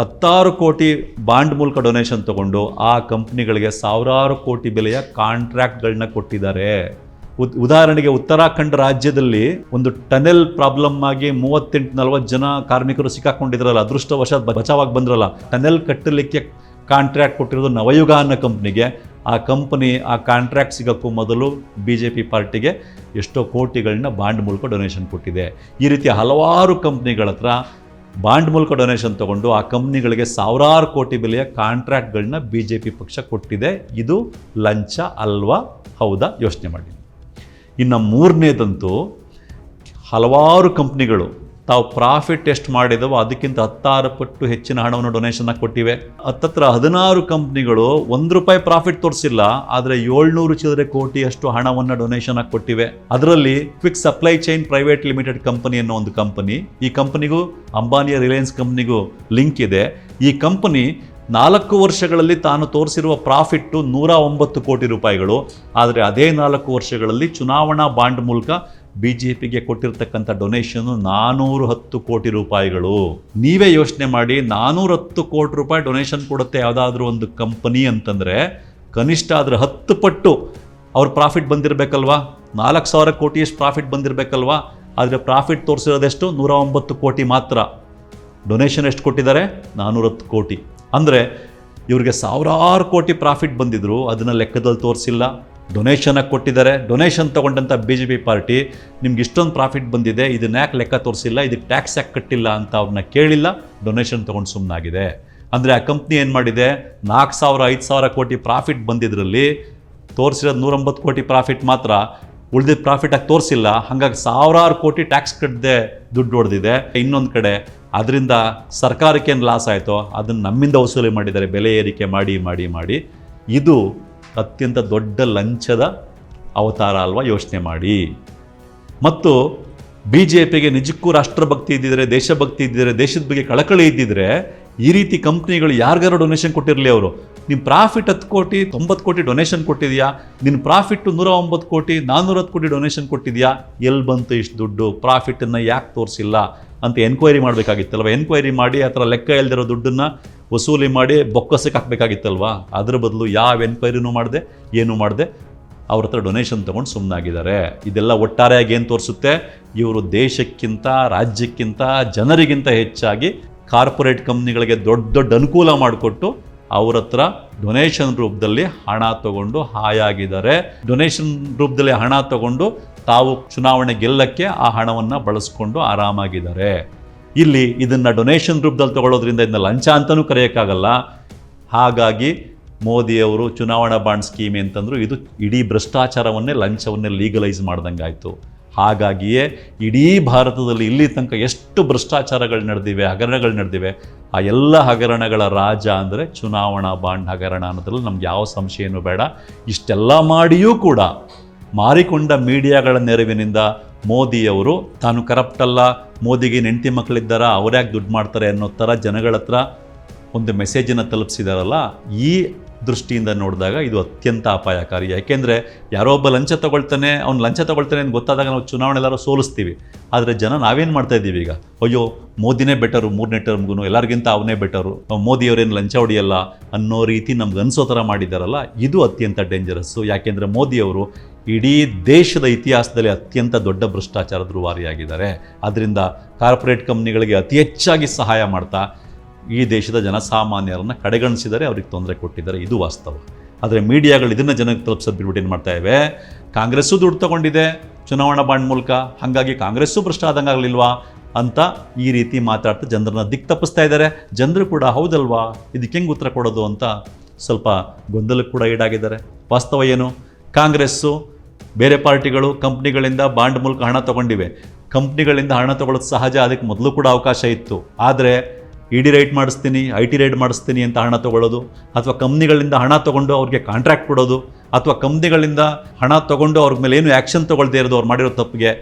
ಹತ್ತಾರು ಕೋಟಿ ಬಾಂಡ್ ಮೂಲಕ ಡೊನೇಷನ್ ತಗೊಂಡು ಆ ಕಂಪ್ನಿಗಳಿಗೆ ಸಾವಿರಾರು ಕೋಟಿ ಬೆಲೆಯ ಕಾಂಟ್ರಾಕ್ಟ್ಗಳನ್ನ ಕೊಟ್ಟಿದ್ದಾರೆ. ಉದ್- ಉದಾಹರಣೆಗೆ ಉತ್ತರಾಖಂಡ್ ರಾಜ್ಯದಲ್ಲಿ ಒಂದು ಟನೆಲ್ ಪ್ರಾಬ್ಲಮ್ ಆಗಿ ಮೂವತ್ತೆಂಟು, ನಲವತ್ತು ಜನ ಕಾರ್ಮಿಕರು ಸಿಕ್ಕಾಕೊಂಡಿದ್ರಲ್ಲ, ಅದೃಷ್ಟವಶಾತ್ ಬಚಾವಾಗಿ ಬಂದ್ರಲ್ಲ, ಟನೆಲ್ ಕಟ್ಟಲಿಕ್ಕೆ ಕಾಂಟ್ರಾಕ್ಟ್ ಕೊಟ್ಟಿರೋದು ನವಯುಗ ಅನ್ನೋ ಕಂಪ್ನಿಗೆ, ಆ ಕಂಪನಿ ಆ ಕಾಂಟ್ರಾಕ್ಟ್ ಸಿಗೋಕ್ಕೂ ಮೊದಲು ಬಿ ಜೆ ಪಿ ಪಾರ್ಟಿಗೆ ಎಷ್ಟೋ ಕೋಟಿಗಳನ್ನ ಬಾಂಡ್ ಮೂಲಕ ಡೊನೇಷನ್ ಕೊಟ್ಟಿದೆ. ಈ ರೀತಿ ಹಲವಾರು ಕಂಪ್ನಿಗಳ ಹತ್ರ ಬಾಂಡ್ ಮೂಲಕ ಡೊನೇಷನ್ ತಗೊಂಡು ಆ ಕಂಪ್ನಿಗಳಿಗೆ ಸಾವಿರಾರು ಕೋಟಿ ಬೆಲೆಯ ಕಾಂಟ್ರಾಕ್ಟ್ಗಳನ್ನ ಬಿ ಜೆ ಪಿ ಪಕ್ಷ ಕೊಟ್ಟಿದೆ. ಇದು ಲಂಚ ಅಲ್ವಾ? ಹೌದಾ? ಯೋಚನೆ ಮಾಡಿ. ಇನ್ನು ಮೂರನೇದಂತೂ ಹಲವಾರು ಕಂಪ್ನಿಗಳು ತಾವು ಪ್ರಾಫಿಟ್ ಎಷ್ಟು ಮಾಡಿದವೋ ಅದಕ್ಕಿಂತ ಹತ್ತಾರು ಪಟ್ಟು ಹೆಚ್ಚಿನ ಹಣವನ್ನು ಡೊನೇಷನ್ ಕೊಟ್ಟಿವೆ. ಹತ್ತತ್ರ ಹದಿನಾರು ಕಂಪ್ನಿಗಳು ಒಂದು ರೂಪಾಯಿ ಪ್ರಾಫಿಟ್ ತೋರಿಸಿಲ್ಲ, ಆದರೆ ಏಳ್ನೂರು ಚಿಲ್ಲರೆ ಕೋಟಿಯಷ್ಟು ಹಣವನ್ನು ಡೊನೇಷನ್ ಕೊಟ್ಟಿವೆ. ಅದರಲ್ಲಿ quick supply chain private limited company ಅನ್ನೋ ಒಂದು ಕಂಪನಿ ಈ ಕಂಪನಿಗೂ ಅಂಬಾನಿಯ ರಿಲಯನ್ಸ್ ಕಂಪನಿಗೂ ಲಿಂಕ್ ಇದೆ. ಈ ಕಂಪನಿ ನಾಲ್ಕು ವರ್ಷಗಳಲ್ಲಿ ತಾನು ತೋರಿಸಿರುವ ಪ್ರಾಫಿಟ್ಟು ನೂರ ಒಂಬತ್ತು ಕೋಟಿ ರೂಪಾಯಿಗಳು, ಆದರೆ ಅದೇ ನಾಲ್ಕು ವರ್ಷಗಳಲ್ಲಿ ಚುನಾವಣಾ ಬಾಂಡ್ ಮೂಲಕ ಬಿ ಜೆ ಪಿಗೆ ಕೊಟ್ಟಿರತಕ್ಕಂಥ ಡೊನೇಷನ್ನು ನಾನೂರು ಹತ್ತು ಕೋಟಿ ರೂಪಾಯಿಗಳು. ನೀವೇ ಯೋಚನೆ ಮಾಡಿ ನಾನೂರ ಹತ್ತು ಕೋಟಿ ರೂಪಾಯಿ ಡೊನೇಷನ್ ಕೊಡುತ್ತೆ ಯಾವುದಾದ್ರೂ ಒಂದು ಕಂಪನಿ ಅಂತಂದರೆ, ಕನಿಷ್ಠ ಆದರೆ ಹತ್ತು ಪಟ್ಟು ಅವ್ರ ಪ್ರಾಫಿಟ್ ಬಂದಿರಬೇಕಲ್ವಾ? ನಾಲ್ಕು ಸಾವಿರ ಕೋಟಿಯಷ್ಟು ಪ್ರಾಫಿಟ್ ಬಂದಿರಬೇಕಲ್ವಾ? ಆದರೆ ಪ್ರಾಫಿಟ್ ತೋರಿಸಿರೋದೆಷ್ಟು? ನೂರ ಒಂಬತ್ತು ಕೋಟಿ ಮಾತ್ರ. ಡೊನೇಷನ್ ಎಷ್ಟು ಕೊಟ್ಟಿದ್ದಾರೆ? ನಾನ್ನೂರತ್ತು ಕೋಟಿ. ಅಂದರೆ ಇವ್ರಿಗೆ ಸಾವಿರಾರು ಕೋಟಿ ಪ್ರಾಫಿಟ್ ಬಂದಿದ್ರು, ಅದನ್ನು ಲೆಕ್ಕದಲ್ಲಿ ತೋರಿಸಿಲ್ಲ. ಡೊನೇಷನಾಗಿ ಕೊಟ್ಟಿದ್ದಾರೆ. ಡೊನೇಷನ್ ತೊಗೊಂಡಂಥ ಬಿ ಜೆ ಪಿ ಪಾರ್ಟಿ, ನಿಮ್ಗೆ ಇಷ್ಟೊಂದು ಪ್ರಾಫಿಟ್ ಬಂದಿದೆ, ಇದನ್ನ ಯಾಕೆ ಲೆಕ್ಕ ತೋರಿಸಿಲ್ಲ, ಇದಕ್ಕೆ ಟ್ಯಾಕ್ಸ್ ಯಾಕೆ ಕಟ್ಟಿಲ್ಲ ಅಂತ ಅವ್ರನ್ನ ಕೇಳಿಲ್ಲ ಡೊನೇಷನ್ ತೊಗೊಂಡು ಸುಮ್ಮನಾಗಿದೆ ಅಂದರೆ ಆ ಕಂಪ್ನಿ ಏನು ಮಾಡಿದೆ ನಾಲ್ಕು ಸಾವಿರ, ಐದು ಸಾವಿರ ಕೋಟಿ ಪ್ರಾಫಿಟ್ ಬಂದಿದ್ರಲ್ಲಿ, ತೋರಿಸಿರೋದು ನೂರೊಂಬತ್ತು ಕೋಟಿ ಪ್ರಾಫಿಟ್ ಮಾತ್ರ ಉಳಿದಿದ್ದ ಪ್ರಾಫಿಟಾಗಿ ತೋರಿಸಿಲ್ಲ, ಹಾಗಾಗಿ ಸಾವಿರಾರು ಕೋಟಿ ಟ್ಯಾಕ್ಸ್ ಕಟ್ಟದೆ ದುಡ್ಡು ಹೊಡೆದಿದೆ. ಇನ್ನೊಂದು ಕಡೆ, ಅದರಿಂದ ಸರ್ಕಾರಕ್ಕೆ ಏನು ಲಾಸ್ ಆಯಿತೋ, ಅದನ್ನು ನಮ್ಮಿಂದ ವಸೂಲಿ ಮಾಡಿದ್ದಾರೆ, ಬೆಲೆ ಏರಿಕೆ ಮಾಡಿ ಮಾಡಿ ಮಾಡಿ. ಇದು ಅತ್ಯಂತ ದೊಡ್ಡ ಲಂಚದ ಅವತಾರ ಅಲ್ವಾ ಯೋಚನೆ ಮಾಡಿ. ಮತ್ತು ಬಿ ಜೆ ಪಿಗೆ ನಿಜಕ್ಕೂ ರಾಷ್ಟ್ರಭಕ್ತಿ ಇದ್ದಿದ್ರೆ, ದೇಶಭಕ್ತಿ ಇದ್ದಿದ್ರೆ, ದೇಶದ ಬಗ್ಗೆ ಕಳಕಳಿ ಇದ್ದಿದ್ರೆ, ಈ ರೀತಿ ಕಂಪ್ನಿಗಳು ಯಾರಿಗಾರು ಡೊನೇಷನ್ ಕೊಟ್ಟಿರಲಿ ಅವರು? ನಿಮ್ಮ ಪ್ರಾಫಿಟ್ ಹತ್ತು ಕೋಟಿ, ತೊಂಬತ್ತು ಕೋಟಿ ಡೊನೇಷನ್ ಕೊಟ್ಟಿದೆಯಾ? ನಿನ್ನ ಪ್ರಾಫಿಟ್ ನೂರ ಒಂಬತ್ತು ಕೋಟಿ ನಾನ್ನೂರತ್ತು ಕೋಟಿ ಡೊನೇಷನ್ ಕೊಟ್ಟಿದೆಯಾ? ಎಲ್ಲಿ ಬಂತು ಇಷ್ಟು ದುಡ್ಡು? ಪ್ರಾಫಿಟನ್ನು ಯಾಕೆ ತೋರಿಸಿಲ್ಲ? ಅಂತ ಎನ್ಕ್ವೈರಿ ಮಾಡಬೇಕಾಗಿತ್ತಲ್ವ? ಎನ್ಕ್ವೈರಿ ಮಾಡಿ ಆ ಥರ ಲೆಕ್ಕ ಇಲ್ದಿರೋ ದುಡ್ಡನ್ನು ವಸೂಲಿ ಮಾಡಿ ಬೊಕ್ಕಸಕ್ಕೆ ಹಾಕಬೇಕಾಗಿತ್ತಲ್ವಾ? ಅದ್ರ ಬದಲು ಯಾವ ಎನ್ಕ್ವೈರಿನೂ ಮಾಡಿದೆ, ಏನೂ ಮಾಡಿದೆ. ಅವ್ರ ಹತ್ರ ಡೊನೇಷನ್ ತೊಗೊಂಡು ಸುಮ್ಮನಾಗಿದ್ದಾರೆ ಇದೆಲ್ಲ ಒಟ್ಟಾರೆಯಾಗಿ ಏನು ತೋರಿಸುತ್ತೆ? ಇವರು ದೇಶಕ್ಕಿಂತ, ರಾಜ್ಯಕ್ಕಿಂತ, ಜನರಿಗಿಂತ ಹೆಚ್ಚಾಗಿ ಕಾರ್ಪೊರೇಟ್ ಕಂಪ್ನಿಗಳಿಗೆ ದೊಡ್ಡ ದೊಡ್ಡ ಅನುಕೂಲ ಮಾಡಿಕೊಟ್ಟು ಅವ್ರ ಹತ್ರ ಡೊನೇಷನ್ ರೂಪದಲ್ಲಿ ಹಣ ತಗೊಂಡು ಹಾಯಾಗಿದ್ದಾರೆ. ಡೊನೇಷನ್ ರೂಪದಲ್ಲಿ ಹಣ ತಗೊಂಡು ತಾವು ಚುನಾವಣೆ ಗೆಲ್ಲಕ್ಕೆ ಆ ಹಣವನ್ನು ಬಳಸ್ಕೊಂಡು ಆರಾಮಾಗಿದ್ದಾರೆ. ಇಲ್ಲಿ ಇದನ್ನು ಡೊನೇಷನ್ ರೂಪದಲ್ಲಿ ತಗೊಳ್ಳೋದ್ರಿಂದ ಇದನ್ನ ಲಂಚ ಅಂತಲೂ ಕರೆಯೋಕ್ಕಾಗಲ್ಲ. ಹಾಗಾಗಿ ಮೋದಿಯವರು ಚುನಾವಣಾ ಬಾಂಡ್ ಸ್ಕೀಮ್ ಅಂತಂದ್ರು ಇದು ಇಡೀ ಭ್ರಷ್ಟಾಚಾರವನ್ನೇ, ಲಂಚವನ್ನೇ ಲೀಗಲೈಸ್ ಮಾಡ್ದಂಗೆ ಆಯಿತು ಹಾಗಾಗಿಯೇ ಇಡೀ ಭಾರತದಲ್ಲಿ ಇಲ್ಲಿ ತನಕ ಎಷ್ಟು ಭ್ರಷ್ಟಾಚಾರಗಳು ನಡೆದಿವೆ, ಹಗರಣಗಳು ನಡೆದಿವೆ, ಆ ಎಲ್ಲ ಹಗರಣಗಳ ರಾಜ ಅಂದರೆ ಚುನಾವಣಾ ಬಾಂಡ್ ಹಗರಣ ಅನ್ನೋದ್ರಲ್ಲಿ ನಮ್ಗೆ ಯಾವ ಸಂಶಯನೂ ಬೇಡ. ಇಷ್ಟೆಲ್ಲ ಮಾಡಿಯೂ ಕೂಡ ಮಾರಿಕೊಂಡ ಮೀಡಿಯಾಗಳ ನೆರವಿನಿಂದ ಮೋದಿಯವರು, ತಾನು ಕರಪ್ಟ್ ಅಲ್ಲ, ಮೋದಿಗೆ ನೆಂಟಿ ಮಕ್ಕಳಿದ್ದಾರ ಅವರ್ಯಾಕೆ ದುಡ್ಡು ಮಾಡ್ತಾರೆ ಅನ್ನೋ ಥರ ಜನಗಳ ಹತ್ರ ಒಂದು ಮೆಸೇಜನ್ನು ತಲುಪಿಸಿದಾರಲ್ಲ, ಈ ದೃಷ್ಟಿಯಿಂದ ನೋಡಿದಾಗ ಇದು ಅತ್ಯಂತ ಅಪಾಯಕಾರಿ. ಯಾಕೆಂದರೆ ಯಾರೋ ಒಬ್ಬ ಲಂಚ ತಗೊಳ್ತಾನೆ, ಅವ್ನು ಲಂಚ ತಗೊಳ್ತಾನೆ ಅಂತ ಗೊತ್ತಾದಾಗ ನಾವು ಚುನಾವಣೆ ಎಲ್ಲರೂ ಸೋಲಿಸ್ತೀವಿ. ಆದರೆ ಜನ ನಾವೇನು ಮಾಡ್ತಾ ಇದ್ದೀವಿ ಈಗ? ಅಯ್ಯೋ, ಮೋದಿನೇ ಬೆಟರು ಮೂರನೇ ಟರ್ಮ್ಗೂ ಎಲ್ಲರಿಗಿಂತ ಅವನೇ ಬೆಟರು ಮೋದಿಯವರೇನು ಲಂಚ ಹೊಡಿಯಲ್ಲ ಅನ್ನೋ ರೀತಿ ನಮ್ಗೆ ಅನಿಸೋ ಥರ ಮಾಡಿದ್ದಾರಲ್ಲ ಇದು ಅತ್ಯಂತ ಡೇಂಜರಸ್ಸು ಯಾಕೆಂದರೆ ಮೋದಿಯವರು ಇಡೀ ದೇಶದ ಇತಿಹಾಸದಲ್ಲಿ ಅತ್ಯಂತ ದೊಡ್ಡ ಭ್ರಷ್ಟಾಚಾರದ ರೂವಾರಿಯಾಗಿದ್ದಾರೆ ಅದರಿಂದ ಕಾರ್ಪೊರೇಟ್ ಕಂಪ್ನಿಗಳಿಗೆ ಅತಿ ಹೆಚ್ಚಾಗಿ ಸಹಾಯ ಮಾಡ್ತಾ ಈ ದೇಶದ ಜನಸಾಮಾನ್ಯರನ್ನು ಕಡೆಗಣಿಸಿದರೆ ಅವ್ರಿಗೆ ತೊಂದರೆ ಕೊಟ್ಟಿದ್ದಾರೆ. ಇದು ವಾಸ್ತವ. ಆದರೆ ಮೀಡಿಯಾಗಳು ಇದನ್ನು ಜನಕ್ಕೆ ತಲುಪಿಸೋದು ಬಿಟ್ಬಿಟ್ಟು ಏನು ಮಾಡ್ತಾ ಇವೆ? ಕಾಂಗ್ರೆಸ್ಸು ದುಡ್ಡು ತಗೊಂಡಿದೆ. ಚುನಾವಣಾ ಬಾಂಡ್ ಮೂಲಕ. ಹಾಗಾಗಿ ಕಾಂಗ್ರೆಸ್ಸು ಭ್ರಷ್ಟ ಆದಂಗೆ ಆಗಲಿಲ್ವಾ ಅಂತ ಈ ರೀತಿ ಮಾತಾಡ್ತಾ ಜನರನ್ನ ದಿಕ್ ತಪ್ಪಿಸ್ತಾ ಇದ್ದಾರೆ. ಜನರು ಕೂಡ ಹೌದಲ್ವಾ? ಇದಕ್ಕೆ ಹೆಂಗೆ ಉತ್ತರ ಕೊಡೋದು ಅಂತ ಸ್ವಲ್ಪ ಗೊಂದಲಕ್ಕೆ ಕೂಡ ಈಡಾಗಿದ್ದಾರೆ. ವಾಸ್ತವ ಏನು? ಕಾಂಗ್ರೆಸ್ಸು, ಬೇರೆ ಪಾರ್ಟಿಗಳು, ಕಂಪ್ನಿಗಳಿಂದ ಬಾಂಡ್ ಮೂಲಕ ಹಣ ತಗೊಂಡಿವೆ. ಕಂಪ್ನಿಗಳಿಂದ ಹಣ ತಗೊಳ್ಳೋದು ಸಹಜ, ಅದಕ್ಕೆ ಮೊದಲು ಕೂಡ ಅವಕಾಶ ಇತ್ತು. ಆದರೆ ಇ ಡಿ ರೈಟ್ ಮಾಡಿಸ್ತೀನಿ ಐ ಟಿ ರೈಡ್ ಮಾಡಿಸ್ತೀನಿ ಅಂತ ಹಣ ತಗೊಳ್ಳೋದು, ಅಥವಾ ಕಂಪ್ನಿಗಳಿಂದ ಹಣ ತಗೊಂಡು ಅವ್ರಿಗೆ ಕಾಂಟ್ರಾಕ್ಟ್ ಕೊಡೋದು, ಅಥವಾ ಕಂಪ್ನಿಗಳಿಂದ ಹಣ ತಗೊಂಡು ಅವ್ರ ಮೇಲೆ ಏನು ಆ್ಯಕ್ಷನ್ ತಗೊಳ್ದೇ ಇರೋದು ಅವ್ರು ಮಾಡಿರೋ ತಪ್ಪಿಗೆ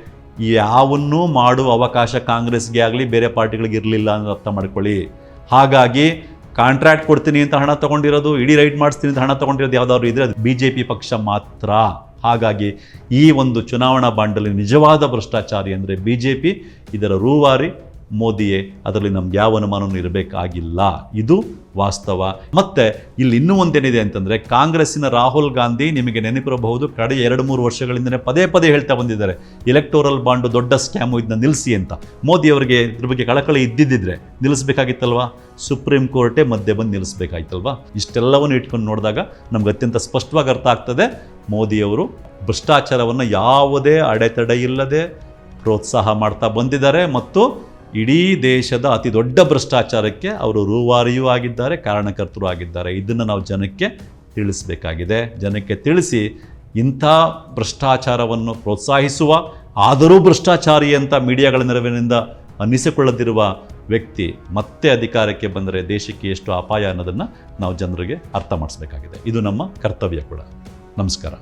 ಯಾವನ್ನೂ ಮಾಡುವ ಅವಕಾಶ ಕಾಂಗ್ರೆಸ್ಗೆ ಆಗಲಿ, ಬೇರೆ ಪಾರ್ಟಿಗಳಿಗೆ ಇರಲಿಲ್ಲ ಅನ್ನೋದು ಅರ್ಥ ಮಾಡ್ಕೊಳ್ಳಿ. ಹಾಗಾಗಿ ಕಾಂಟ್ರಾಕ್ಟ್ ಕೊಡ್ತೀನಿ ಅಂತ ಹಣ ತಗೊಂಡಿರೋದು, ಇಡೀ ರೈಟ್ ಮಾಡಿಸ್ತೀನಿ ಅಂತ ಹಣ ತಗೊಂಡಿರೋದು ಯಾವುದಾದ್ರು ಇದ್ರೆ ಅದು ಬಿ ಜೆ ಪಿ ಪಕ್ಷ ಮಾತ್ರ. ಹಾಗಾಗಿ ಈ ಒಂದು ಚುನಾವಣಾ ಬಾಂಡಲ್ಲಿ ನಿಜವಾದ ಭ್ರಷ್ಟಾಚಾರಿ ಅಂದರೆ ಬಿ ಜೆ ಪಿ ಇದರ ರೂವಾರಿ ಮೋದಿಯೇ, ಅದರಲ್ಲಿ ನಮ್ಗೆ ಯಾವ ಅನುಮಾನವೂ ಇರಬೇಕಾಗಿಲ್ಲ. ಇದು ವಾಸ್ತವ. ಮತ್ತೆ ಇಲ್ಲಿ ಇನ್ನೂ ಒಂದೇನಿದೆ ಅಂತಂದರೆ, ಕಾಂಗ್ರೆಸ್ಸಿನ ರಾಹುಲ್ ಗಾಂಧಿ ನಿಮಗೆ ನೆನಪಿರಬಹುದು, ಕಡೆ ಎರಡು ಮೂರು ವರ್ಷಗಳಿಂದಲೇ ಪದೇ ಪದೇ ಹೇಳ್ತಾ ಬಂದಿದ್ದಾರೆ, ಎಲೆಕ್ಟೋರಲ್ ಬಾಂಡು ದೊಡ್ಡ ಸ್ಕ್ಯಾಮು ಇದನ್ನ ನಿಲ್ಲಿಸಿ ಅಂತ. ಮೋದಿ ಅವರಿಗೆ ಇದ್ರ ಬಗ್ಗೆ ಕಳಕಳಿ ಇದ್ದಿದ್ದಿದ್ರೆ ನಿಲ್ಲಿಸ್ಬೇಕಾಗಿತ್ತಲ್ವಾ? ಸುಪ್ರೀಂ ಕೋರ್ಟೇ ಮಧ್ಯೆ ಬಂದು ನಿಲ್ಲಿಸಬೇಕಾಯ್ತಲ್ವಾ? ಇಷ್ಟೆಲ್ಲವನ್ನು ಇಟ್ಕೊಂಡು ನೋಡಿದಾಗ ನಮ್ಗೆ ಅತ್ಯಂತ ಸ್ಪಷ್ಟವಾಗಿ ಅರ್ಥ ಆಗ್ತದೆ ಮೋದಿಯವರು ಭ್ರಷ್ಟಾಚಾರವನ್ನು ಯಾವುದೇ ಅಡೆತಡೆ ಇಲ್ಲದೆ ಪ್ರೋತ್ಸಾಹ ಮಾಡ್ತಾ ಬಂದಿದ್ದಾರೆ ಮತ್ತು ಇಡೀ ದೇಶದ ಅತಿ ದೊಡ್ಡ ಭ್ರಷ್ಟಾಚಾರಕ್ಕೆ ಅವರು ರೂವಾರಿಯೂ ಆಗಿದ್ದಾರೆ, ಕಾರಣಕರ್ತರು ಆಗಿದ್ದಾರೆ. ಇದನ್ನು ನಾವು ಜನಕ್ಕೆ ತಿಳಿಸಬೇಕಾಗಿದೆ. ಜನಕ್ಕೆ ತಿಳಿಸಿ ಇಂಥ ಭ್ರಷ್ಟಾಚಾರವನ್ನು ಪ್ರೋತ್ಸಾಹಿಸುವ, ಆದರೂ ಭ್ರಷ್ಟಾಚಾರಿ ಅಂತ ಮೀಡಿಯಾಗಳ ನೆರವಿನಿಂದ ಅನ್ನಿಸಿಕೊಳ್ಳದಿರುವ ವ್ಯಕ್ತಿ ಮತ್ತೆ ಅಧಿಕಾರಕ್ಕೆ ಬಂದರೆ ದೇಶಕ್ಕೆ ಎಷ್ಟು ಅಪಾಯ ಅನ್ನೋದನ್ನು ನಾವು ಜನರಿಗೆ ಅರ್ಥ ಮಾಡಿಸ್ಬೇಕಾಗಿದೆ. ಇದು ನಮ್ಮ ಕರ್ತವ್ಯ ಕೂಡ. ನಮಸ್ಕಾರ.